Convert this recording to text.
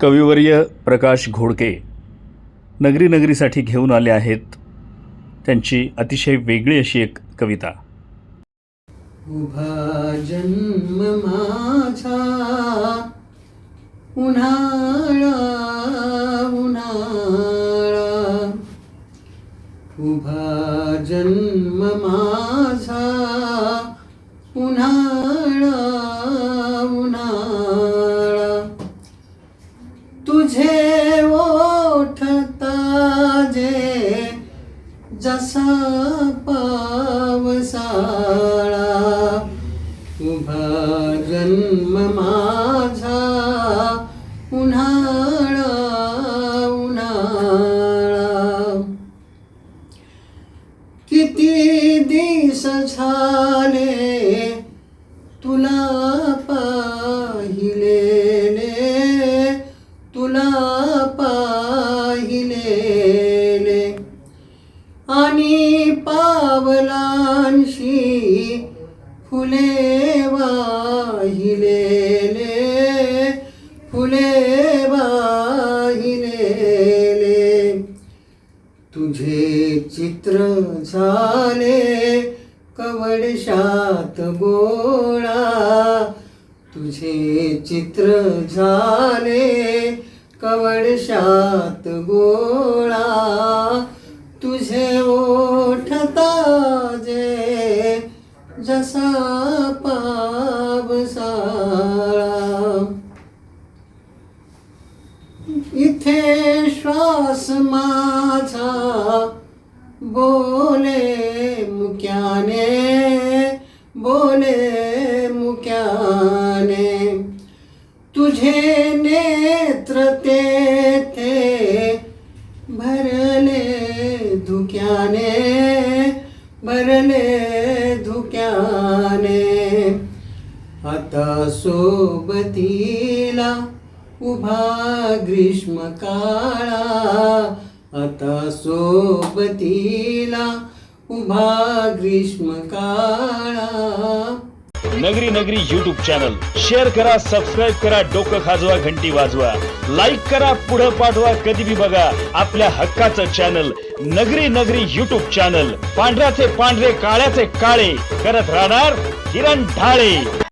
कविवर्य प्रकाश घोडके नगरी नगरीसाठी घेऊन आले आहेत त्यांची अतिशय वेगळी अशी एक कविता. उभा जन्म माझा उन्हाळा उन्हाळा. उभा जन्म माझा उन्हाळा जसा पावसाळा उभा जन्म माझा उन्हाळा उन्हाळा. किती दिस झाले पावलांशी फुले वाहिलेले फुले वाहिलेले तुझे चित्र झाले कवडशात गोळा. तुझे चित्र झाले कवडशात गोळा. जसा पावसाळा इथे श्वास माझा, बोले मुक्याने बोले मुक्याने। तुझे नेत्र तेथे, भरले धुक्याने, भरले आता सोबतीला उभा ग्रीष्म काळा. आता सोबतीला उभा ग्रीष्म काळा. नगरी नगरी यूट्यूब चॅनल शेअर करा सबस्क्राईब करा डोकं खाजवा घंटी वाजवा. लाईक करा पुढं पाठवा कधी बी बघा आपल्या हक्काचं चॅनल नगरी नगरी यूट्यूब चॅनल पांढऱ्याचे पांढरे काळ्याचे काळे. करत राहणार किरण ढाळे.